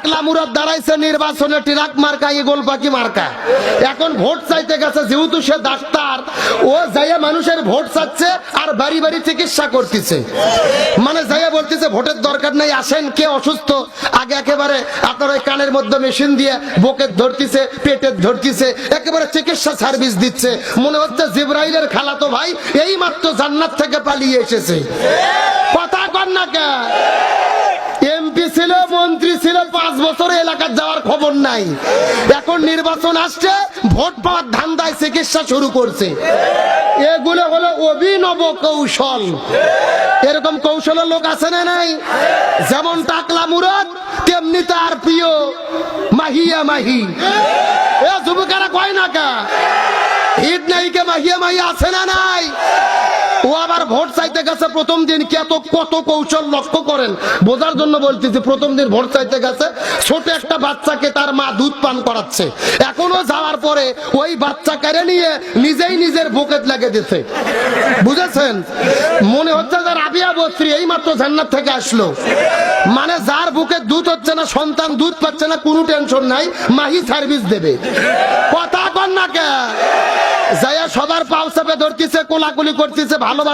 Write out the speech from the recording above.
টাকলা মুরাদ দাঁড়াইছে, নির্বাচনে ট্রাক মার্কা ইগল পাখি মার্কা। এখন ভোট চাইতে গেছে, যেহেতু সে ডাক্তার, ও যাইয়া মানুষের ভোট চাচ্ছে আর বাড়ি বাড়ি চিকিৎসা করতেছে। মানে যাইয়া বলতেছে, ভোটের দরকার নাই, আসেন, কে অসুস্থ? আগে একেবারে আপনার ওই কানের মধ্যে মেশিন দিয়ে বুকের ধরতিছে, পেটের ধরতিছে, একেবারে চিকিৎসা সার্ভিস দিচ্ছে। মনে হচ্ছে জিব্রাইলের খালাতো ভাই এই মাত্র জান্নাত থেকে পালিয়ে এসেছে। খবর নাই। এখন নির্বাচন আসছে, ভোট পাওয়ার ধান্দায় চিকিৎসা শুরু করছে। এগুলো হলো অভিনব কৌশল। এরকম কৌশলের লোক আছে না নাই? যেমন টাকলা মুরাদ, তেমনি তার প্রিয় মাহিয়া মাহি। এ যুবকেরা কয় না কা? হিট নাই কে মাহিয়া মাহি আছে না নাই? ও আবার ভোট চাইতে গেছে প্রথম দিন কত কত কৌশল লক্ষ্য করেন? বোঝার জন্য বলতেছি, প্রথম দিন ভোট চাইতে গেছে, ছোট একটা বাচ্চাকে তার মা দুধ পান করাচ্ছে। এখনও যাওয়ার পরে ওই বাচ্চা কেড়ে নিয়ে নিজেই নিজের বুকেট লাগে দিতে বুঝেছেন? মনে হচ্ছে যে রাবিয়া বস্ত্রী এই মাত্র জান্নাত থেকে আসলো। মানে যার বুকে দুধ হচ্ছে না, সন্তান দুধ পাচ্ছে না, কোনো টেনশন নাই, মাহি সার্ভিস দেবে। কথা কে যাইয়া সবার পাও চাপে ধরতেছে কোলাকুলি করতেছে ভালোবাসা